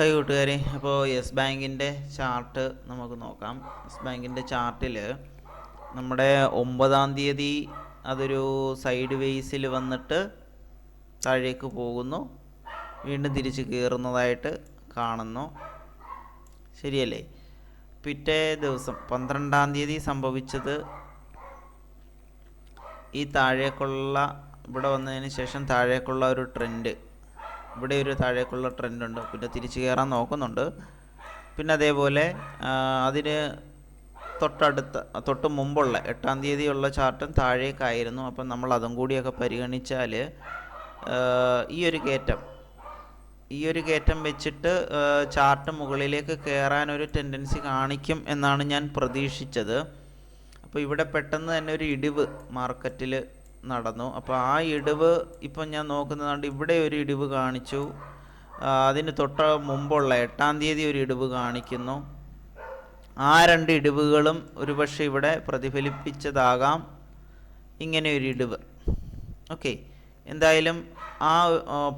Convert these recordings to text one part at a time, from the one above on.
Hi കൂട്ടുകാരെ അപ്പോൾ yes ബാങ്കിന്റെ ചാർട്ട് നമുക്ക് നോക്കാം. യെസ് ബാങ്കിന്റെ ചാർട്ടിൽ നമ്മുടെ ഒമ്പതാം തീയതി അതൊരു സൈഡ് വേസിൽ വന്നിട്ട് താഴേക്ക് പോകുന്നു. വീണ്ടും തിരിച്ച് കയറുന്നതായിട്ട് കാണുന്നു. ശരിയല്ലേ? പിറ്റേ ദിവസം പന്ത്രണ്ടാം തീയതി സംഭവിച്ചത് ഈ താഴേക്കുള്ള ഇവിടെ വന്നതിന് ശേഷം താഴേക്കുള്ള ഒരു ട്രെൻഡ്. ഇവിടെ ഒരു താഴേക്കുള്ള ട്രെൻഡ് ഉണ്ട്. പിന്നെ തിരിച്ചു കയറാൻ നോക്കുന്നുണ്ട്. പിന്നെ അതേപോലെ അതിന് തൊട്ടടുത്ത തൊട്ട് മുമ്പുള്ള എട്ടാം തീയതിയുള്ള ചാർട്ടും താഴേക്കായിരുന്നു. അപ്പം നമ്മൾ അതും കൂടിയൊക്കെ പരിഗണിച്ചാൽ ഈ ഒരു കയറ്റം ഈ ഒരു കയറ്റം വെച്ചിട്ട് ചാർട്ട് മുകളിലേക്ക് കയറാൻ ഒരു ടെൻഡൻസി കാണിക്കും എന്നാണ് ഞാൻ പ്രതീക്ഷിച്ചത്. അപ്പോൾ ഇവിടെ പെട്ടെന്ന് തന്നെ ഒരു ഇടിവ് മാർക്കറ്റിൽ നടന്നു. അപ്പോൾ ആ ഇടിവ് ഇപ്പം ഞാൻ നോക്കുന്നതുകൊണ്ട് ഇവിടെ ഒരു ഇടിവ് കാണിച്ചു. അതിന് തൊട്ട് മുമ്പുള്ള എട്ടാം തീയതി ഒരു ഇടിവ് കാണിക്കുന്നു. ആ രണ്ട് ഇടിവുകളും ഒരുപക്ഷെ ഇവിടെ പ്രതിഫലിപ്പിച്ചതാകാം. ഇങ്ങനെ ഒരു ഇടിവ്. ഓക്കെ. എന്തായാലും ആ,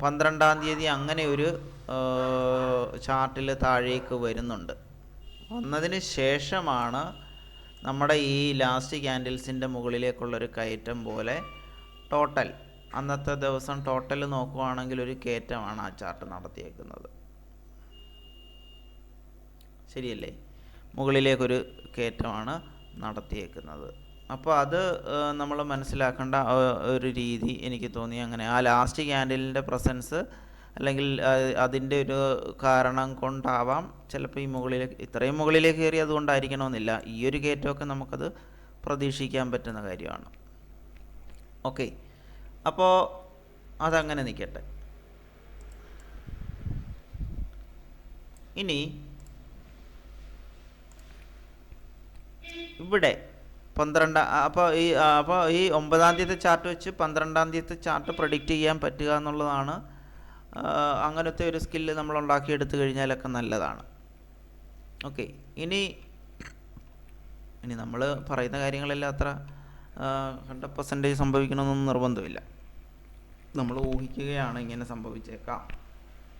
പന്ത്രണ്ടാം തീയതി അങ്ങനെ ഒരു ചാർട്ടിൽ താഴേക്ക് വരുന്നുണ്ട്. വന്നതിന് ശേഷമാണ് നമ്മുടെ ഈ ലാസ്റ്റ് ക്യാൻഡിൽസിന്റെ മുകളിലേക്കുള്ളൊരു കയറ്റം പോലെ ടോട്ടൽ അന്നത്തെ ദിവസം ടോട്ടൽ നോക്കുവാണെങ്കിൽ ഒരു കയറ്റമാണ് ആ ചാർട്ട് നടത്തിയേക്കുന്നത്. ശരിയല്ലേ? മുകളിലേക്കൊരു കയറ്റമാണ് നടത്തിയേക്കുന്നത്. അപ്പോൾ അത് നമ്മൾ മനസ്സിലാക്കേണ്ട ഒരു രീതി എനിക്ക് തോന്നി അങ്ങനെ. ആ ലാസ്റ്റ് ക്യാൻഡിലിന്റെ പ്രസൻസ് അല്ലെങ്കിൽ അതിന്റെ ഒരു കാരണം കൊണ്ടാവാം. ചിലപ്പോൾ ഈ മുകളിലേക്ക് ഇത്രയും മുകളിലേക്ക് കയറി അതുകൊണ്ടായിരിക്കണമെന്നില്ല. ഈ ഒരു കയറ്റമൊക്കെ നമുക്കത് പ്രതീക്ഷിക്കാൻ പറ്റുന്ന കാര്യമാണ്. ഓക്കെ. അപ്പോൾ അതങ്ങനെ നിൽക്കട്ടെ ഇനി ഇവിടെ പന്ത്രണ്ട് അപ്പോൾ ഈ അപ്പോൾ ഈ ഒമ്പതാം തീയതി ചാർട്ട് വെച്ച് പന്ത്രണ്ടാം തീയതി ചാർട്ട് പ്രഡിക്റ്റ് ചെയ്യാൻ പറ്റുക എന്നുള്ളതാണ് അങ്ങനത്തെ ഒരു സ്കില്ല് നമ്മൾ ഉണ്ടാക്കിയെടുത്തു കഴിഞ്ഞാലൊക്കെ നല്ലതാണ്. ഓക്കെ ഇനി ഇനി നമ്മൾ പറയുന്ന കാര്യങ്ങളെല്ലാം അത്ര ഹൺഡ്രഡ് പെർസെന്റേജ് സംഭവിക്കണമെന്നൊന്നും നിർബന്ധമില്ല. നമ്മൾ ഊഹിക്കുകയാണ് ഇങ്ങനെ സംഭവിച്ചേക്കാം.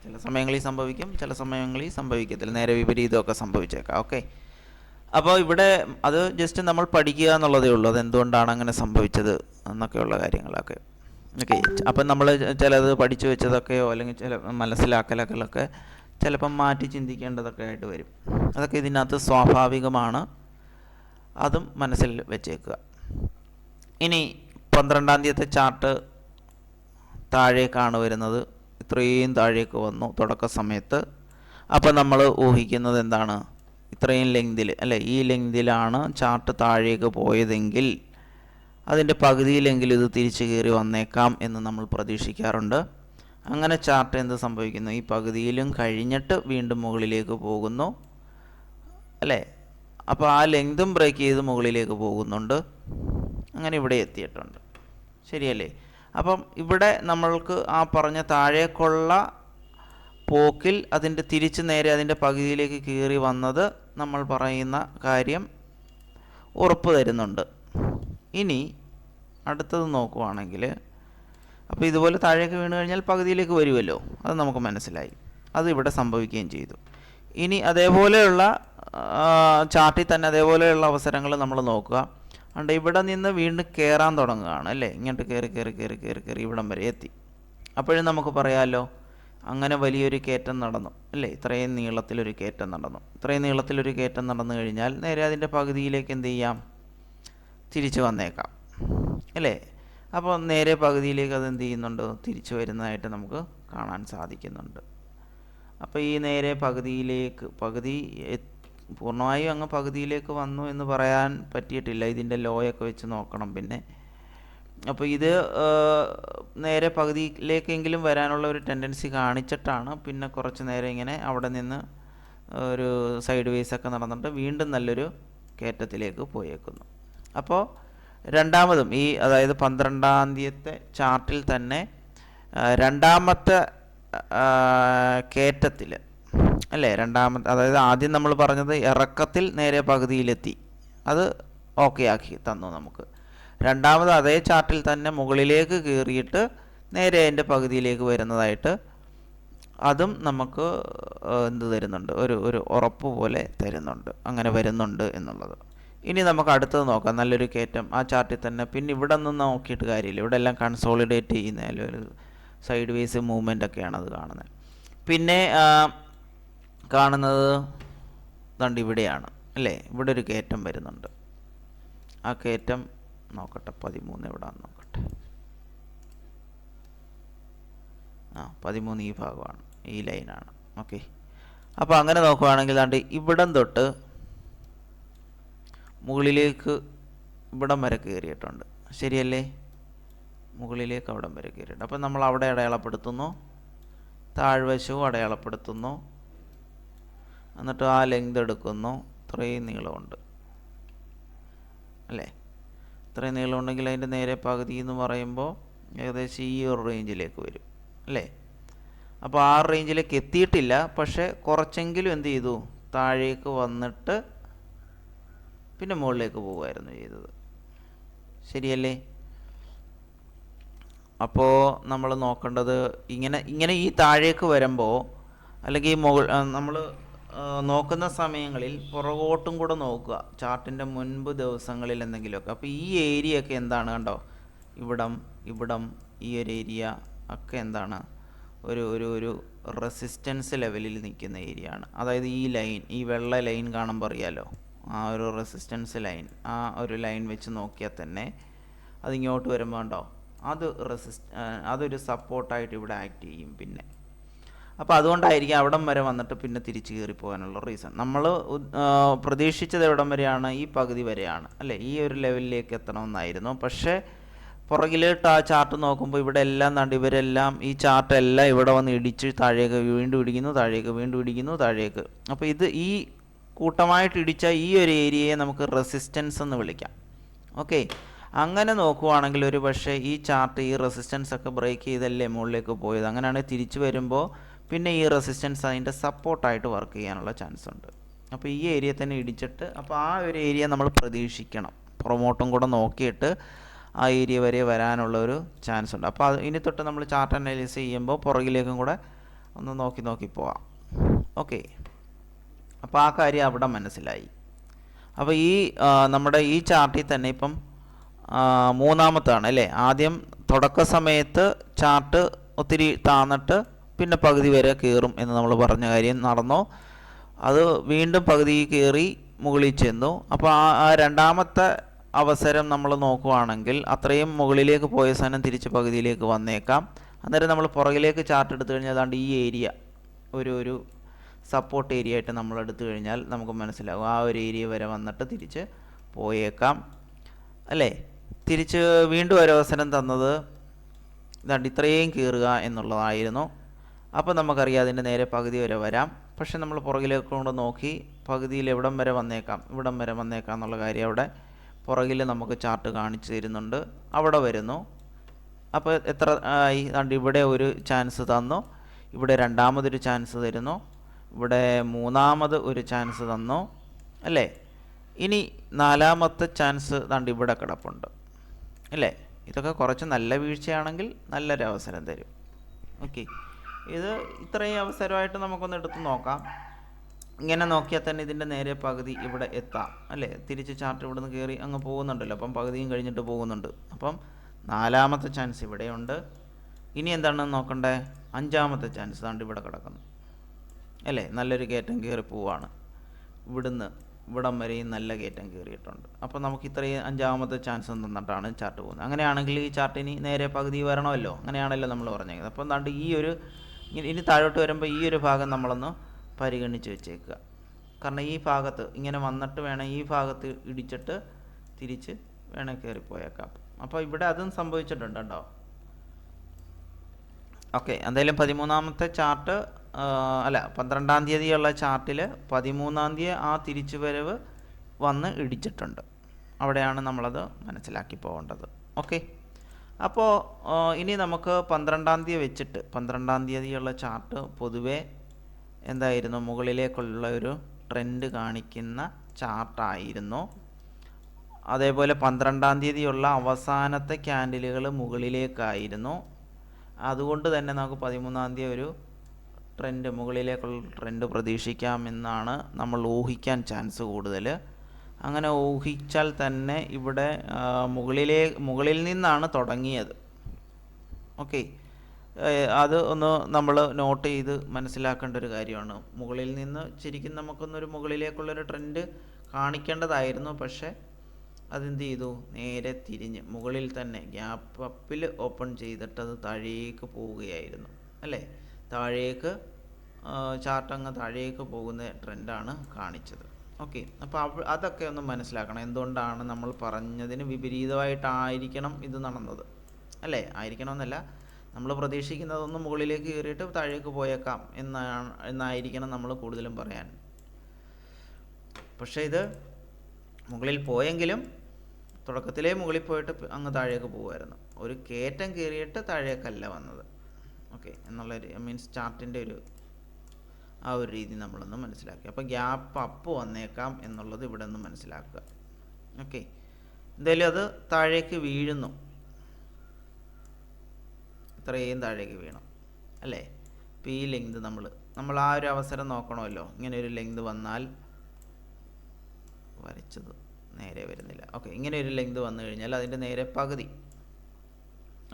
ചില സമയങ്ങളിൽ സംഭവിക്കും ചില സമയങ്ങളിൽ സംഭവിക്കത്തില്ല. നേരെ വിപരീതമൊക്കെ സംഭവിച്ചേക്കാം. ഓക്കെ അപ്പോൾ ഇവിടെ അത് ജസ്റ്റ് നമ്മൾ പഠിക്കുക എന്നുള്ളതേ ഉള്ളൂ. അത് എന്തുകൊണ്ടാണ് അങ്ങനെ സംഭവിച്ചത് എന്നൊക്കെയുള്ള കാര്യങ്ങളൊക്കെ. ഓക്കെ അപ്പം നമ്മൾ ചിലത് പഠിച്ചു വെച്ചതൊക്കെയോ അല്ലെങ്കിൽ ചില മനസ്സിലാക്കലൊക്കെ ചിലപ്പം മാറ്റി ചിന്തിക്കേണ്ടതൊക്കെ ആയിട്ട് വരും. അതൊക്കെ ഇതിനകത്ത് സ്വാഭാവികമാണ്. അതും മനസ്സിൽ വെച്ചേക്കുക. ഇനി പന്ത്രണ്ടാം തീയതി ചാർട്ട് താഴേക്കാണ് വരുന്നത്. ഇത്രയും താഴേക്ക് വന്നു തുടക്ക സമയത്ത്. അപ്പോൾ നമ്മൾ ഊഹിക്കുന്നത് എന്താണ്? ഇത്രയും ലെങ്തിൽ അല്ലെ? ഈ ലെങ്തിലാണ് ചാർട്ട് താഴേക്ക് പോയതെങ്കിൽ അതിന്റെ പകുതിയിലെങ്കിലും ഇത് തിരിച്ചു കയറി വന്നേക്കാം എന്ന് നമ്മൾ പ്രതീക്ഷിക്കാറുണ്ട്. അങ്ങനെ ചാർട്ട് എന്ത് സംഭവിക്കുന്നു? ഈ പകുതിയിലും കഴിഞ്ഞിട്ട് വീണ്ടും മുകളിലേക്ക് പോകുന്നു. അല്ലേ? അപ്പോൾ ആ ലെങ്തും ബ്രേക്ക് ചെയ്ത് മുകളിലേക്ക് പോകുന്നുണ്ട്. അങ്ങനെ ഇവിടെ എത്തിയിട്ടുണ്ട്. ശരിയല്ലേ? അപ്പം ഇവിടെ നമ്മൾക്ക് ആ പറഞ്ഞ താഴേക്കുള്ള പോക്കിൽ അതിന്റെ തിരിച്ച് നേരെ അതിന്റെ പകുതിയിലേക്ക് കയറി വന്നത് നമ്മൾ പറയുന്ന കാര്യം ഉറപ്പ് തരുന്നുണ്ട്. ഇനി അടുത്തത് നോക്കുവാണെങ്കിൽ അപ്പോൾ ഇതുപോലെ താഴേക്ക് വീണ് കഴിഞ്ഞാൽ പകുതിയിലേക്ക് വരുമല്ലോ അത് നമുക്ക് മനസ്സിലായി. അത് ഇവിടെ സംഭവിക്കുകയും ചെയ്തു. ഇനി അതേപോലെയുള്ള ചാർട്ടിൽ തന്നെ അതേപോലെയുള്ള അവസരങ്ങൾ നമ്മൾ നോക്കുക. അതുകൊണ്ട് ഇവിടെ നിന്ന് വീണ്ടും കയറാൻ തുടങ്ങുകയാണ് അല്ലേ? ഇങ്ങോട്ട് കയറി കയറി കയറി കയറി കയറി ഇവിടം വരെ എത്തി. അപ്പോഴും നമുക്ക് പറയാമല്ലോ അങ്ങനെ വലിയൊരു കയറ്റം നടന്നു അല്ലേ? ഇത്രയും നീളത്തിലൊരു കയറ്റം നടന്നു. ഇത്രയും നീളത്തിലൊരു കയറ്റം നടന്നു കഴിഞ്ഞാൽ നേരെ അതിന്റെ പകുതിയിലേക്ക് എന്ത് ചെയ്യാം? തിരിച്ചു വന്നേക്കാം. അല്ലേ? അപ്പോൾ നേരെ പകുതിയിലേക്ക് അത് എന്ത് ചെയ്യുന്നുണ്ട്? തിരിച്ചു വരുന്നതായിട്ട് നമുക്ക് കാണാൻ സാധിക്കുന്നുണ്ട്. അപ്പോൾ ഈ നേരെ പകുതിയിലേക്ക് പകുതി പൂർണമായും അങ്ങ് പകുതിയിലേക്ക് വന്നു എന്ന് പറയാൻ പറ്റിയിട്ടില്ല. ഇതിന്റെ ലോയൊക്കെ വെച്ച് നോക്കണം പിന്നെ. അപ്പോൾ ഇത് നേരെ പകുതിയിലേക്കെങ്കിലും വരാനുള്ള ഒരു ടെൻഡൻസി കാണിച്ചിട്ടാണ് പിന്നെ കുറച്ച് നേരം ഇങ്ങനെ അവിടെ നിന്ന് ഒരു സൈഡ് വേസ് ഒക്കെ നടന്നിട്ട് വീണ്ടും നല്ലൊരു കയറ്റത്തിലേക്ക് പോയേക്കുന്നു. അപ്പോൾ രണ്ടാമതും ഈ അതായത് പന്ത്രണ്ടാം തീയത്തെ ചാർട്ടിൽ തന്നെ രണ്ടാമത്തെ കയറ്റത്തിൽ അല്ലേ? രണ്ടാമത്തെ അതായത് ആദ്യം നമ്മൾ പറഞ്ഞത് ഇറക്കത്തിൽ നേരെ പകുതിയിലെത്തി. അത് ഓക്കെ ആക്കി തന്നു നമുക്ക്. രണ്ടാമത് അതേ ചാർട്ടിൽ തന്നെ മുകളിലേക്ക് കയറിയിട്ട് നേരെ അതിന്റെ പകുതിയിലേക്ക് വരുന്നതായിട്ട് അതും നമുക്ക് എന്ത് തരുന്നുണ്ട്? ഒരു ഒരു ഉറപ്പ് പോലെ തരുന്നുണ്ട്. അങ്ങനെ വരുന്നുണ്ട് എന്നുള്ളത്. ഇനി നമുക്ക് അടുത്തത് നോക്കാം. നല്ലൊരു കയറ്റം. ആ ചാർട്ടിൽ തന്നെ പിന്നെ ഇവിടെ നിന്ന് നോക്കിയിട്ട് കാര്യമില്ല. ഇവിടെ എല്ലാം കൺസോളിഡേറ്റ് ചെയ്യുന്ന ഒരു സൈഡ് വേസ് മൂവ്മെന്റ് ഒക്കെയാണ് അത് കാണുന്നത്. പിന്നെ കാണുന്നത് ദണ്ട് ഇവിടെയാണ്. അല്ലേ? ഇവിടെ ഒരു കയറ്റം വരുന്നുണ്ട്. ആ കയറ്റം നോക്കട്ടെ. പതിമൂന്ന് ഇവിടെ നോക്കട്ടെ. ആ പതിമൂന്ന് ഈ ഭാഗമാണ്. ഈ ലൈനാണ് ഓക്കെ അപ്പോൾ അങ്ങനെ നോക്കുകയാണെങ്കിൽ ദാണ്ട് ഇവിടം തൊട്ട് മുകളിലേക്ക് ഇവിടം വരെ കയറിയിട്ടുണ്ട്. ശരിയല്ലേ? മുകളിലേക്ക് അവിടം വരെ കയറിയിട്ടുണ്ട്. അപ്പം നമ്മൾ അവിടെ അടയാളപ്പെടുത്തുന്നു. താഴ്വശവും അടയാളപ്പെടുത്തുന്നു. എന്നിട്ട് ആ ലെങ്ത് എടുക്കുന്നു. ഇത്രയും നീളമുണ്ട്. അല്ലേ? ഇത്രയും നീളമുണ്ടെങ്കിൽ അതിന്റെ നേരെ പകുതി എന്ന് പറയുമ്പോൾ ഏകദേശം ഈ ഒരു റേഞ്ചിലേക്ക് വരും. അല്ലേ? അപ്പോൾ ആ റേഞ്ചിലേക്ക് എത്തിയിട്ടില്ല. പക്ഷേ കുറച്ചെങ്കിലും എന്ത് ചെയ്തു? താഴേക്ക് വന്നിട്ട് പിന്നെ മുകളിലേക്ക് പോവുമായിരുന്നു ചെയ്തത്. ശരിയല്ലേ? അപ്പോൾ നമ്മൾ നോക്കേണ്ടത് ഇങ്ങനെ ഇങ്ങനെ ഈ താഴേക്ക് വരുമ്പോൾ അല്ലെങ്കിൽ മുകൾ നമ്മൾ നോക്കുന്ന സമയങ്ങളിൽ പുറകോട്ടും കൂടെ നോക്കുക. ചാർട്ടിന്റെ മുൻപ് ദിവസങ്ങളിൽ എന്തെങ്കിലുമൊക്കെ. അപ്പോൾ ഈ ഏരിയ ഒക്കെ എന്താണ് കണ്ടോ? ഇവിടം ഇവിടം ഈ ഒരു ഏരിയ ഒക്കെ എന്താണ്? ഒരു ഒരു ഒരു റെസിസ്റ്റൻസ് ലെവലിൽ നിൽക്കുന്ന ഏരിയ ആണ്. അതായത് ഈ ലൈൻ ഈ വെള്ള ലൈൻ കാണുമ്പോൾ അറിയാലോ? ആ ഒരു റെസിസ്റ്റൻസ് ലൈൻ ആ ഒരു ലൈൻ വെച്ച് നോക്കിയാൽ തന്നെ അതിങ്ങോട്ട് വരുമ്പോൾ ഉണ്ടോ അത് റെസിസ്റ്റ് അതൊരു സപ്പോർട്ടായിട്ട് ഇവിടെ ആക്ട് ചെയ്യും പിന്നെ. അപ്പോൾ അതുകൊണ്ടായിരിക്കും അവിടം വരെ വന്നിട്ട് പിന്നെ തിരിച്ച് കയറി പോകാനുള്ള റീസൺ നമ്മൾ പ്രതീക്ഷിച്ചത് എവിടം വരെയാണ്? ഈ പകുതി വരെയാണ്. അല്ലേ? ഈ ഒരു ലെവലിലേക്ക് എത്തണമെന്നായിരുന്നു. പക്ഷേ പുറകിലോട്ട് ആ ചാർട്ട് നോക്കുമ്പോൾ ഇവിടെ എല്ലാം കണ്ട് ഇവരെല്ലാം ഈ ചാർട്ട് എല്ലാം ഇവിടെ വന്ന് ഇടിച്ച് താഴേക്ക് വീണ്ടും ഇടിക്കുന്നു താഴേക്ക് വീണ്ടും ഇടിക്കുന്നു താഴേക്ക്. അപ്പോൾ ഇത് ഈ കൂട്ടമായിട്ട് ഇടിച്ച ഈ ഒരു ഏരിയയെ നമുക്ക് റെസിസ്റ്റൻസ് എന്ന് വിളിക്കാം. ഓക്കെ അങ്ങനെ നോക്കുവാണെങ്കിൽ ഒരു പക്ഷേ ഈ ചാർട്ട് ഈ റെസിസ്റ്റൻസ് ഒക്കെ ബ്രേക്ക് ചെയ്തല്ലേ മുകളിലേക്ക് പോയത്? അങ്ങനെയാണെങ്കിൽ തിരിച്ചു വരുമ്പോൾ പിന്നെ ഈ റെസിസ്റ്റൻസ് അതിന്റെ സപ്പോർട്ടായിട്ട് വർക്ക് ചെയ്യാനുള്ള ചാൻസ് ഉണ്ട്. അപ്പോൾ ഈ ഏരിയ തന്നെ ഇടിച്ചിട്ട് അപ്പോൾ ആ ഒരു ഏരിയ നമ്മൾ പ്രതീക്ഷിക്കണം. പ്രൊമോട്ടും കൂടെ നോക്കിയിട്ട് ആ ഏരിയ വരെ വരാനുള്ള ഒരു ചാൻസ് ഉണ്ട്. അപ്പോൾ അത് ഇനി തൊട്ട് നമ്മൾ ചാർട്ട് അനലൈസ് ചെയ്യുമ്പോൾ പുറകിലേക്കും കൂടെ ഒന്ന് നോക്കി നോക്കി പോവാം. ഓക്കെ അപ്പോൾ ആ കാര്യം അവിടെ മനസ്സിലായി. അപ്പോൾ ഈ നമ്മുടെ ഈ ചാർട്ടിൽ തന്നെ ഇപ്പം മൂന്നാമത്താണ് അല്ലേ? ആദ്യം തുടക്ക സമയത്ത് ചാർട്ട് ഒത്തിരി താന്നിട്ട് പിന്നെ പകുതി വരെ കയറും എന്ന് നമ്മൾ പറഞ്ഞ കാര്യം നടന്നു. അത് വീണ്ടും പകുതി കയറി മുകളിൽ ചെന്നു. അപ്പോൾ ആ രണ്ടാമത്തെ അവസരം നമ്മൾ നോക്കുവാണെങ്കിൽ അത്രയും മുകളിലേക്ക് പോയ സാധനം തിരിച്ച് പകുതിയിലേക്ക് വന്നേക്കാം. അന്നേരം നമ്മൾ പുറകിലേക്ക് ചാർട്ട് എടുത്തു കഴിഞ്ഞാൽ അതാണ്ട് ഈ ഏരിയ ഒരു ഒരു സപ്പോർട്ട് ഏരിയ ആയിട്ട് നമ്മൾ എടുത്തു കഴിഞ്ഞാൽ നമുക്ക് മനസ്സിലാകും ആ ഒരു ഏരിയ വരെ വന്നിട്ട് തിരിച്ച് പോയേക്കാം. അല്ലേ? തിരിച്ച് വീണ്ടും ഒരു അവസരം തന്നത് ഇതാണ്ട് ഇത്രയും കീറുക എന്നുള്ളതായിരുന്നു. അപ്പോൾ നമുക്കറിയാം അതിന്റെ നേരെ പകുതി വരെ വരാം. പക്ഷെ നമ്മൾ പുറകിലേക്ക് കൊണ്ട് നോക്കി പകുതിയിൽ എവിടം വരെ വന്നേക്കാം ഇവിടം വരെ വന്നേക്കാം എന്നുള്ള കാര്യം അവിടെ പുറകിൽ നമുക്ക് ചാർട്ട് കാണിച്ചു തരുന്നുണ്ട്. അവിടെ വരുന്നു. അപ്പോൾ എത്ര ആയി ഇവിടെ ഒരു ചാൻസ് തന്നു. ഇവിടെ രണ്ടാമതൊരു ചാൻസ് തരുന്നു. ഇവിടെ മൂന്നാമത് ഒരു ചാൻസ് തന്നു അല്ലേ? ഇനി നാലാമത്തെ ചാൻസ് ദാണ്ട് ഇവിടെ കിടപ്പുണ്ട് അല്ലേ? ഇതൊക്കെ കുറച്ച് നല്ല വീഴ്ചയാണെങ്കിൽ നല്ലൊരു അവസരം തരും. ഓക്കെ ഇത് ഇത്രയും അവസരമായിട്ട് നമുക്കൊന്ന് എടുത്ത് നോക്കാം. ഇങ്ങനെ നോക്കിയാൽ തന്നെ ഇതിന്റെ നേരെ പകുതി ഇവിടെ എത്താം അല്ലേ? തിരിച്ച് ചാർട്ട് ഇവിടുന്ന് കയറി അങ്ങ് പോകുന്നുണ്ടല്ലോ അപ്പം പകുതിയും കഴിഞ്ഞിട്ട് പോകുന്നുണ്ട്. അപ്പം നാലാമത്തെ ചാൻസ് ഇവിടെയുണ്ട്. ഇനി എന്താണ് നോക്കണ്ടേ? അഞ്ചാമത്തെ ചാൻസ് താണ്ട് ഇവിടെ കിടക്കുന്നു. അല്ലേ? നല്ലൊരു കയറ്റം കയറി പോവാണ്. ഇവിടുന്ന് ഇവിടം വരെയും നല്ല കയറ്റം കയറിയിട്ടുണ്ട്. അപ്പോൾ നമുക്ക് ഇത്രയും അഞ്ചാമത്തെ ചാൻസ് തന്നിട്ടാണ് ചാർട്ട് പോകുന്നത്. അങ്ങനെയാണെങ്കിൽ ഈ ചാർട്ടിന് നേരെ പകുതി വരണമല്ലോ? അങ്ങനെയാണല്ലോ നമ്മൾ പറഞ്ഞത് അപ്പോൾ എന്താണ്ട് ഈ ഒരു ഇനി താഴോട്ട് വരുമ്പോൾ ഈ ഒരു ഭാഗം നമ്മളൊന്ന് പരിഗണിച്ച് വെച്ചേക്കുക. കാരണം ഈ ഭാഗത്ത് ഇങ്ങനെ വന്നിട്ട് വേണം ഈ ഭാഗത്ത് ഇടിച്ചിട്ട് തിരിച്ച് വേണേൽ കയറിപ്പോയേക്കാം അപ്പോൾ ഇവിടെ അതും സംഭവിച്ചിട്ടുണ്ട് കേട്ടോ. ഓക്കെ എന്തായാലും പതിമൂന്നാമത്തെ ചാർട്ട് അല്ല പന്ത്രണ്ടാം തീയതിയുള്ള ചാർട്ടിൽ പതിമൂന്നാം തീയതി ആ തിരിച്ചുവരവ് വന്ന് ഇടിച്ചിട്ടുണ്ട്. അവിടെയാണ് നമ്മളത് മനസ്സിലാക്കി പോകേണ്ടത്. ഓക്കെ? അപ്പോൾ ഇനി നമുക്ക് പന്ത്രണ്ടാം തീയതി വെച്ചിട്ട് പന്ത്രണ്ടാം തീയതിയുള്ള ചാർട്ട് പൊതുവേ എന്തായിരുന്നു? മുകളിലേക്കുള്ള ഒരു ട്രെൻഡ് കാണിക്കുന്ന ചാർട്ടായിരുന്നു. അതേപോലെ പന്ത്രണ്ടാം തീയതിയുള്ള അവസാനത്തെ ക്യാൻഡിലുകൾ മുകളിലേക്കായിരുന്നു. അതുകൊണ്ട് തന്നെ നമുക്ക് പതിമൂന്നാം തീയതി ഒരു ട്രെൻഡ് മുകളിലേക്കുള്ള ട്രെൻഡ് പ്രതീക്ഷിക്കാമെന്നാണ് നമ്മൾ ഊഹിക്കാൻ ചാൻസ് കൂടുതൽ. അങ്ങനെ ഊഹിച്ചാൽ തന്നെ ഇവിടെ മുകളിലെ മുകളിൽ നിന്നാണ് തുടങ്ങിയത്. ഓക്കെ അത് ഒന്ന് നമ്മൾ നോട്ട് ചെയ്ത് മനസ്സിലാക്കേണ്ട ഒരു കാര്യമാണ്. മുകളിൽ നിന്ന് ശരിക്കും നമുക്കൊന്നൊരു മുകളിലേക്കുള്ളൊരു ട്രെൻഡ് കാണിക്കേണ്ടതായിരുന്നു. പക്ഷേ അതെന്ത് ചെയ്തു? നേരെ തിരിഞ്ഞ് മുകളിൽ തന്നെ ഗ്യാപ്പ് ഓപ്പൺ ചെയ്തിട്ട് അത് താഴേക്ക് പോവുകയായിരുന്നു. അല്ലേ? താഴേക്ക് ചാർട്ട് അങ്ങ് താഴേക്ക് പോകുന്ന ട്രെൻഡാണ് കാണിച്ചത്. ഓക്കെ അപ്പോൾ അവ അതൊക്കെ ഒന്ന് മനസ്സിലാക്കണം. എന്തുകൊണ്ടാണ് നമ്മൾ പറഞ്ഞതിന് വിപരീതമായിട്ടായിരിക്കണം ഇത് നടന്നത്? അല്ലേ? ആയിരിക്കണമെന്നല്ല. നമ്മൾ പ്രതീക്ഷിക്കുന്നതൊന്ന് മുകളിലേക്ക് കയറിയിട്ട് താഴേക്ക് പോയേക്കാം എന്നാണ് എന്നായിരിക്കണം നമ്മൾ കൂടുതലും പറയാൻ. പക്ഷേ ഇത് മുകളിൽ പോയെങ്കിലും തുടക്കത്തിലേ മുകളിൽ പോയിട്ട് അങ്ങ് താഴേക്ക് പോകുമായിരുന്നു. ഒരു കയറ്റം കയറിയിട്ട് താഴേക്കല്ല വന്നത്. ഓക്കെ എന്നുള്ള മീൻസ് ചാർട്ടിന്റെ ഒരു ആ ഒരു രീതി നമ്മളൊന്ന് മനസ്സിലാക്കുക. അപ്പോൾ ഗ്യാപ്പ് അപ്പ് വന്നേക്കാം എന്നുള്ളത് ഇവിടെ നിന്ന് മനസ്സിലാക്കുക. ഓക്കെ. എന്തായാലും അത് താഴേക്ക് വീഴുന്നു. ഇത്രയും താഴേക്ക് വീണം. അല്ലേ? ഇപ്പോൾ ഈ ലെങ്ത് നമ്മൾ നമ്മൾ ആ ഒരു അവസരം നോക്കണമല്ലോ. ഇങ്ങനെ ഒരു ലെങ്ത് വന്നാൽ വരച്ചത് നേരെ വരുന്നില്ല. ഓക്കെ ഇങ്ങനെ ഒരു ലെങ്ത് വന്നു കഴിഞ്ഞാൽ അതിന്റെ നേരെ പകുതി.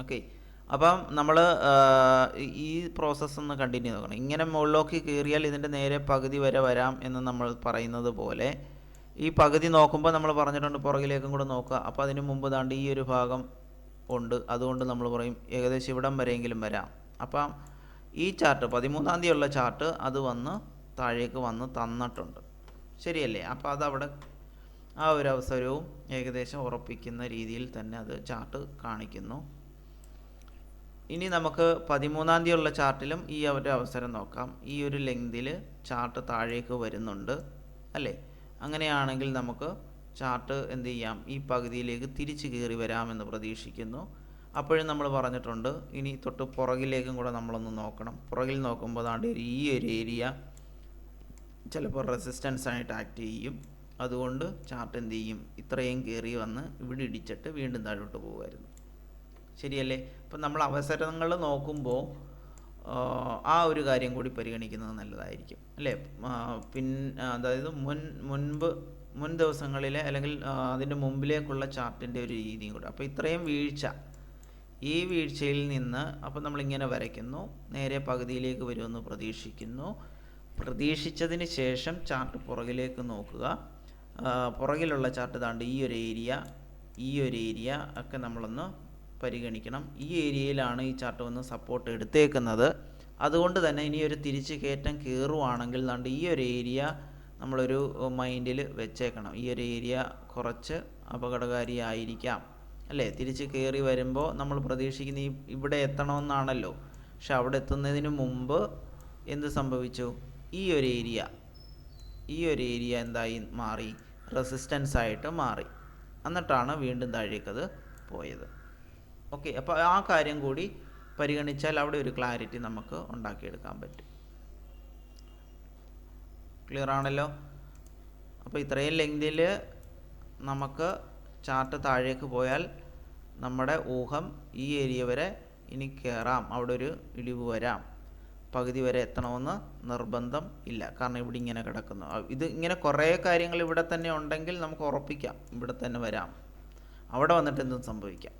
ഓക്കെ. അപ്പം നമ്മൾ ഈ പ്രോസസ്സ് ഒന്ന് കണ്ടിന്യൂ നോക്കണം. ഇങ്ങനെ മുകളിലേക്ക് കയറിയാൽ ഇതിന്റെ നേരെ പകുതി വരെ വരാം എന്ന് നമ്മൾ പറയുന്നത് പോലെ ഈ പകുതി നോക്കുമ്പോൾ നമ്മൾ പറഞ്ഞിട്ടുണ്ട് പുറകിലേക്കും കൂടെ നോക്കുക. അപ്പോൾ അതിന് മുമ്പ് താണ്ട് ഈ ഒരു ഭാഗം ഉണ്ട്. അതുകൊണ്ട് നമ്മൾ പറയും ഏകദേശം ഇവിടം വരെയെങ്കിലും വരാം. അപ്പം ഈ ചാർട്ട് പതിമൂന്നാം തീയതി ഉള്ള ചാർട്ട് അത് വന്ന് താഴേക്ക് വന്ന് തന്നിട്ടുണ്ട്. ശരിയല്ലേ? അപ്പോൾ അതവിടെ ആ ഒരു അവസരവും ഏകദേശം ഉറപ്പിക്കുന്ന രീതിയിൽ തന്നെ അത് ചാർട്ട് കാണിക്കുന്നു. ഇനി നമുക്ക് പതിമൂന്നാം തീയതി ഉള്ള ചാർട്ടിലും ഈ ഒരു അവസരം നോക്കാം. ഈ ഒരു ലെങ്തിൽ ചാർട്ട് താഴേക്ക് വരുന്നുണ്ട് അല്ലേ? അങ്ങനെയാണെങ്കിൽ നമുക്ക് ചാർട്ട് എന്ത് ചെയ്യാം? ഈ പകുതിയിലേക്ക് തിരിച്ചു കയറി വരാമെന്ന് പ്രതീക്ഷിക്കുന്നു. അപ്പോഴും നമ്മൾ പറഞ്ഞിട്ടുണ്ട് ഇനി തൊട്ട് പുറകിലേക്കും കൂടെ നമ്മളൊന്ന് നോക്കണം. പുറകിൽ നോക്കുമ്പോൾ ദാണ്ട് ഈ ഒരു ഏരിയ ചിലപ്പോൾ റെസിസ്റ്റൻസ് ആയിട്ട് ആക്ട് ചെയ്യും. അതുകൊണ്ട് ചാർട്ട് എന്ത് ചെയ്യും? ഇത്രയും കയറി വന്ന് ഇവിടെ ഇടിച്ചിട്ട് വീണ്ടും താഴോട്ട് പോകുമായിരുന്നു ശരിയല്ലേ? അപ്പം നമ്മൾ അവസരങ്ങൾ നോക്കുമ്പോൾ ആ ഒരു കാര്യം കൂടി പരിഗണിക്കുന്നത് നല്ലതായിരിക്കും. അല്ലേ? പിൻ അതായത് മുൻ മുൻപ് മുൻ ദിവസങ്ങളിലെ അല്ലെങ്കിൽ അതിന്റെ മുമ്പിലേക്കുള്ള ചാർട്ടിന്റെ ഒരു രീതിയും കൂടെ. അപ്പോൾ ഇത്രയും വീഴ്ച. ഈ വീഴ്ചയിൽ നിന്ന് അപ്പോൾ നമ്മളിങ്ങനെ വരയ്ക്കുന്നു. നേരെ പകുതിയിലേക്ക് വരുമെന്ന് പ്രതീക്ഷിക്കുന്നു. പ്രതീക്ഷിച്ചതിന് ശേഷം ചാർട്ട് പുറകിലേക്ക് നോക്കുക. പുറകിലുള്ള ചാർട്ട് താണ്ട് ഈ ഒരു ഏരിയ ഈ ഒരു ഏരിയ ഒക്കെ നമ്മളൊന്ന് പരിഗണിക്കണം. ഈ ഏരിയയിലാണ് ഈ ചാർട്ട് വന്ന് സപ്പോർട്ട് എടുത്തേക്കുന്നത്. അതുകൊണ്ട് തന്നെ ഇനി ഒരു തിരിച്ച് കയറ്റം കയറുവാണെങ്കിൽ ദാണ്ട് ഈ ഒരു ഏരിയ നമ്മളൊരു മൈൻഡിൽ വെച്ചേക്കണം. ഈ ഒരു ഏരിയ കുറച്ച് അപകടകാരിയായിരിക്കാം. അല്ലേ? തിരിച്ച് കയറി വരുമ്പോൾ നമ്മൾ പ്രതീക്ഷിക്കുന്ന ഈ ഇവിടെ എത്തണമെന്നാണല്ലോ. പക്ഷെ അവിടെ എത്തുന്നതിന് മുമ്പ് എന്ത് സംഭവിച്ചു? ഈ ഒരു ഏരിയ ഈ ഒരു ഏരിയ എന്തായി മാറി? റെസിസ്റ്റൻസ് ആയിട്ട് മാറി. എന്നിട്ടാണ് വീണ്ടും താഴേക്കത് പോയത്. ഓക്കെ അപ്പോൾ ആ കാര്യം കൂടി പരിഗണിച്ചാൽ അവിടെ ഒരു ക്ലാരിറ്റി നമുക്ക് ഉണ്ടാക്കിയെടുക്കാൻ പറ്റും. ക്ലിയർ ആണല്ലോ? അപ്പോൾ ഇത്രയും ലെങ്തിൽ നമുക്ക് ചാർട്ട് താഴേക്ക് പോയാൽ നമ്മുടെ ഊഹം ഈ ഏരിയ വരെ ഇനി കയറാം അവിടെ ഒരു ഇടിവ് വരാം. പകുതി വരെ എത്തണമെന്ന് നിർബന്ധം ഇല്ല. കാരണം ഇവിടെ ഇങ്ങനെ കിടക്കുന്നു. ഇത് ഇങ്ങനെ കുറേ കാര്യങ്ങൾ ഇവിടെ തന്നെ ഉണ്ടെങ്കിൽ നമുക്ക് ഉറപ്പിക്കാം. ഇവിടെ തന്നെ വരാം. അവിടെ വന്നിട്ട് എന്തും സംഭവിക്കാം.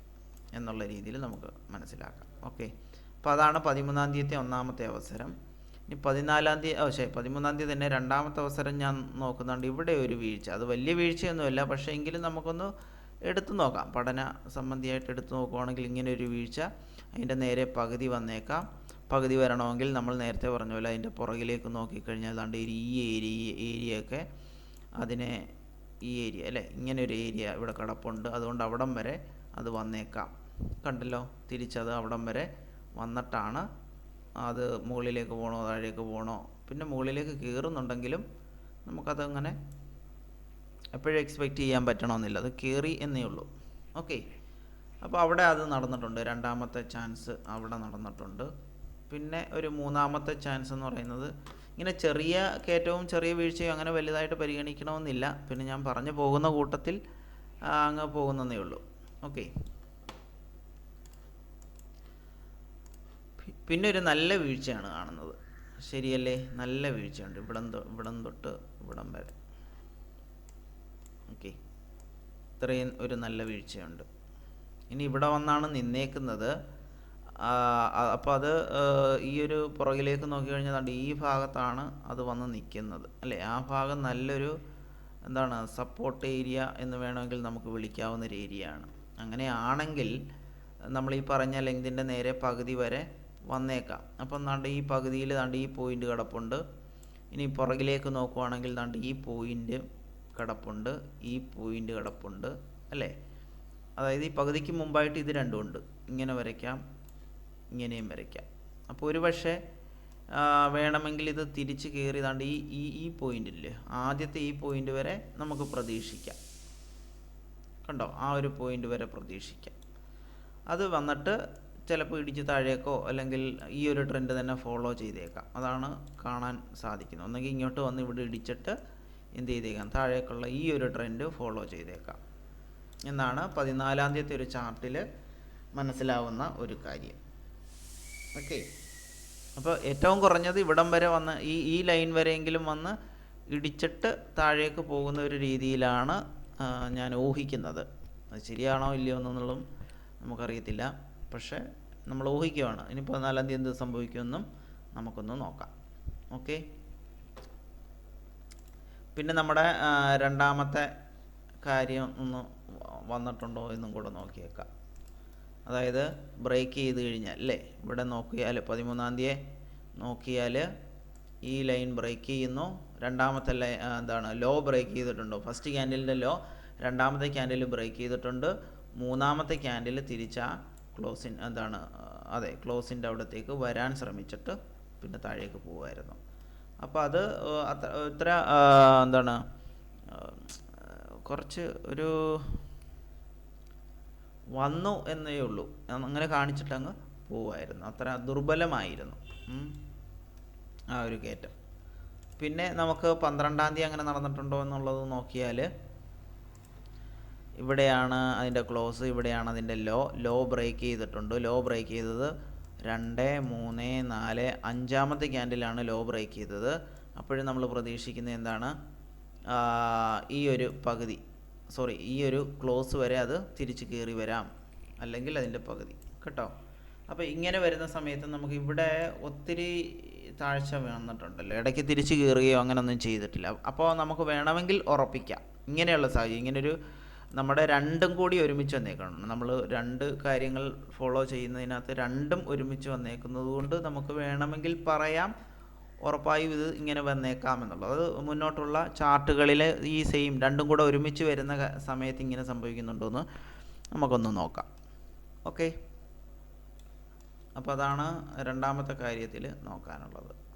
എന്നുള്ള രീതിയിൽ നമുക്ക് മനസ്സിലാക്കാം. ഓക്കെ അപ്പോൾ അതാണ് പതിമൂന്നാം തീയതി ഒന്നാമത്തെ അവസരം. ഇനി പതിനാലാം തീയതി ഓ ശരി. പതിമൂന്നാം തീയതി തന്നെ രണ്ടാമത്തെ അവസരം ഞാൻ നോക്കുന്നുണ്ട്. ഇവിടെ ഒരു വീഴ്ച. അത് വലിയ വീഴ്ചയൊന്നുമല്ല. പക്ഷേ എങ്കിലും നമുക്കൊന്ന് എടുത്തു നോക്കാം. പഠന സംബന്ധിയായിട്ട് എടുത്തു നോക്കുവാണെങ്കിൽ ഇങ്ങനെ ഒരു വീഴ്ച അതിന്റെ നേരെ പകുതി വന്നേക്കാം. പകുതി വരണമെങ്കിൽ നമ്മൾ നേരത്തെ പറഞ്ഞ പോലെ അതിന്റെ പുറകിലേക്ക് നോക്കിക്കഴിഞ്ഞാൽ അതാണ്ട് ഈ ഏരിയ ഏരിയയൊക്കെ അതിനെ ഈ ഏരിയ അല്ലേ? ഇങ്ങനെ ഒരു ഏരിയ ഇവിടെ കിടപ്പുണ്ട്. അതുകൊണ്ട് അവിടം വരെ അത് വന്നേക്കാം. കണ്ടല്ലോ തിരിച്ചത് അവിടം വരെ വന്നിട്ടാണ്. അത് മുകളിലേക്ക് പോകണോ താഴേക്ക് പോകണോ പിന്നെ മുകളിലേക്ക് കയറുന്നുണ്ടെങ്കിലും നമുക്കതങ്ങനെ എപ്പോഴും എക്സ്പെക്റ്റ് ചെയ്യാൻ പറ്റണമെന്നില്ല അത് കയറി എന്നേ ഉള്ളൂ. ഓക്കെ അപ്പോൾ അവിടെ അത് നടന്നിട്ടുണ്ട്. രണ്ടാമത്തെ ചാൻസ് അവിടെ നടന്നിട്ടുണ്ട്. പിന്നെ ഒരു മൂന്നാമത്തെ ചാൻസ് എന്ന് പറയുന്നത് ഇങ്ങനെ ചെറിയ കയറ്റവും ചെറിയ വീഴ്ചയും അങ്ങനെ വലുതായിട്ട് പരിഗണിക്കണമെന്നില്ല പിന്നെ ഞാൻ പറഞ്ഞു പോകുന്ന കൂട്ടത്തിൽ അങ്ങ് പോകുന്നതേ ഉള്ളൂ. ഓക്കെ പിന്നെ ഒരു നല്ല വീഴ്ചയാണ് കാണുന്നത്. ശരിയല്ലേ? നല്ല വീഴ്ചയുണ്ട്. ഇവിടം ഇവിടം തൊട്ട് ഇവിടം വരെ. ഓക്കെ. ഇത്രയും ഒരു നല്ല വീഴ്ചയുണ്ട്. ഇനി ഇവിടെ വന്നാണ് നിന്നേക്കുന്നത്. അപ്പോൾ അത് ഈ ഒരു പുറകിലേക്ക് നോക്കി കഴിഞ്ഞാൽ ഈ ഭാഗത്താണ് അത് വന്ന് നിൽക്കുന്നത് അല്ലേ? ആ ഭാഗം നല്ലൊരു എന്താണ് സപ്പോർട്ട് ഏരിയ എന്ന് വേണമെങ്കിൽ നമുക്ക് വിളിക്കാവുന്ന ഒരു ഏരിയ ആണ്. അങ്ങനെയാണെങ്കിൽ നമ്മൾ ഈ പറഞ്ഞ ലെങ്തിന്റെ നേരെ പകുതി വരെ വന്നേക്കാം. അപ്പം ദാണ്ട് ഈ പകുതിയിൽ ദാണ്ട് ഈ പോയിന്റ് കിടപ്പുണ്ട്. ഇനി പുറകിലേക്ക് നോക്കുവാണെങ്കിൽ ദാണ്ട് ഈ പോയിന്റ് കിടപ്പുണ്ട്. ഈ പോയിന്റ് കിടപ്പുണ്ട്. അല്ലേ? അതായത് ഈ പകുതിക്ക് മുമ്പായിട്ട് ഇത് രണ്ടും ഉണ്ട്. ഇങ്ങനെ വരയ്ക്കാം. ഇങ്ങനെയും വരയ്ക്കാം. അപ്പോൾ ഒരു പക്ഷേ വേണമെങ്കിൽ ഇത് തിരിച്ച് കയറി താണ്ട് ഈ ഈ ഈ പോയിന്റില്ലേ ആദ്യത്തെ ഈ പോയിന്റ് വരെ നമുക്ക് പ്രതീക്ഷിക്കാം. കണ്ടോ? ആ ഒരു പോയിന്റ് വരെ പ്രതീക്ഷിക്കാം. അത് വന്നിട്ട് ചിലപ്പോൾ ഇടിച്ച് താഴേക്കോ അല്ലെങ്കിൽ ഈ ഒരു ട്രെൻഡ് തന്നെ ഫോളോ ചെയ്തേക്കാം. അതാണ് കാണാൻ സാധിക്കുന്നത്. ഒന്നെങ്കിൽ ഇങ്ങോട്ട് വന്ന് ഇവിടെ ഇടിച്ചിട്ട് എന്ത് ചെയ്തേക്കാം? താഴേക്കുള്ള ഈ ഒരു ട്രെൻഡ് ഫോളോ ചെയ്തേക്കാം. എന്നാണ് പതിനാലാം തീയതി ഒരു ചാർട്ടിൽ മനസ്സിലാവുന്ന ഒരു കാര്യം. ഓക്കെ അപ്പോൾ ഏറ്റവും കുറഞ്ഞത് ഇവിടം വരെ വന്ന് ഈ ഈ ലൈൻ വരെയെങ്കിലും വന്ന് ഇടിച്ചിട്ട് താഴേക്ക് പോകുന്ന ഒരു രീതിയിലാണ് ഞാൻ ഊഹിക്കുന്നത്. അത് ശരിയാണോ ഇല്ലയോ എന്നുള്ളതും നമുക്കറിയത്തില്ല. പക്ഷേ നമ്മൾ ഊഹിക്കുകയാണ് ഇനി പതിനാലാം തീയതി എന്ത് സംഭവിക്കുമെന്നും നമുക്കൊന്ന് നോക്കാം. ഓക്കെ? പിന്നെ നമ്മുടെ രണ്ടാമത്തെ കാര്യം ഒന്ന് വന്നിട്ടുണ്ടോ എന്നും കൂടെ നോക്കിയേക്കാം. അതായത് ബ്രേക്ക് ചെയ്ത് കഴിഞ്ഞാൽ അല്ലേ? ഇവിടെ നോക്കിയാൽ പതിമൂന്നാം തീയതി നോക്കിയാൽ ഈ ലൈൻ ബ്രേക്ക് ചെയ്യുന്നു. രണ്ടാമത്തെ ലൈ എന്താണ് ലോ ബ്രേക്ക് ചെയ്തിട്ടുണ്ടോ? ഫസ്റ്റ് ക്യാൻഡിലിന്റെ ലോ രണ്ടാമത്തെ ക്യാൻഡിൽ ബ്രേക്ക് ചെയ്തിട്ടുണ്ട്. മൂന്നാമത്തെ ക്യാൻഡിൽ തിരിച്ച ക്ലോസിൻ എന്താണ് അതെ ക്ലോസിന്റെ അവിടത്തേക്ക് വരാൻ ശ്രമിച്ചിട്ട് പിന്നെ താഴേക്ക് പോകുമായിരുന്നു അപ്പോൾ അത് അത്ര ഇത്ര എന്താണ് കുറച്ച് ഒരു വന്നു എന്നേ ഉള്ളൂ. അങ്ങനെ കാണിച്ചിട്ട് അങ്ങ് പോവായിരുന്നു അത്ര ദുർബലമായിരുന്നു. ആ ഒരു കയറ്റം. പിന്നെ നമുക്ക് പന്ത്രണ്ടാം തീയതി അങ്ങനെ നടന്നിട്ടുണ്ടോ എന്നുള്ളത് നോക്കിയാൽ ഇവിടെയാണ് അതിന്റെ ക്ലോസ് ഇവിടെയാണ് അതിന്റെ ലോ ലോ ബ്രേക്ക് ചെയ്തിട്ടുണ്ട്. ലോ ബ്രേക്ക് ചെയ്തത് രണ്ട് മൂന്ന് നാല് അഞ്ചാമത്തെ ക്യാൻഡിലാണ് ലോ ബ്രേക്ക് ചെയ്തത്. അപ്പോഴും നമ്മൾ പ്രതീക്ഷിക്കുന്നത് എന്താണ്? ഈ ഒരു പകുതി സോറി ഈ ഒരു ക്ലോസ് വരെ അത് തിരിച്ച് കയറി വരാം. അല്ലെങ്കിൽ അതിന്റെ പകുതി. കേട്ടോ? അപ്പോൾ ഇങ്ങനെ വരുന്ന സമയത്ത് നമുക്ക് ഇവിടെ ഒത്തിരി താഴ്ച വന്നിട്ടുണ്ടല്ലോ. ഇടയ്ക്ക് തിരിച്ച് കയറുകയോ അങ്ങനെയൊന്നും ചെയ്തിട്ടില്ല. അപ്പോൾ നമുക്ക് വേണമെങ്കിൽ ഉറപ്പിക്കാം. ഇങ്ങനെയുള്ള സാഹചര്യം. ഇങ്ങനൊരു നമ്മുടെ രണ്ടും കൂടി ഒരുമിച്ച് വന്നേക്കണം. നമ്മൾ രണ്ട് കാര്യങ്ങൾ ഫോളോ ചെയ്യുന്നതിനകത്ത് രണ്ടും ഒരുമിച്ച് വന്നേക്കുന്നത് കൊണ്ട് നമുക്ക് വേണമെങ്കിൽ പറയാം ഉറപ്പായും ഇത് ഇങ്ങനെ വന്നേക്കാം എന്നുള്ളത്. അത് മുന്നോട്ടുള്ള ചാർട്ടുകളിൽ ഈ സെയിം രണ്ടും കൂടെ ഒരുമിച്ച് വരുന്ന സമയത്ത് ഇങ്ങനെ സംഭവിക്കുന്നുണ്ടോയെന്ന് നമുക്കൊന്ന് നോക്കാം. ഓക്കെ അപ്പോൾ അതാണ് രണ്ടാമത്തെ കാര്യത്തിൽ നോക്കാനുള്ളത്.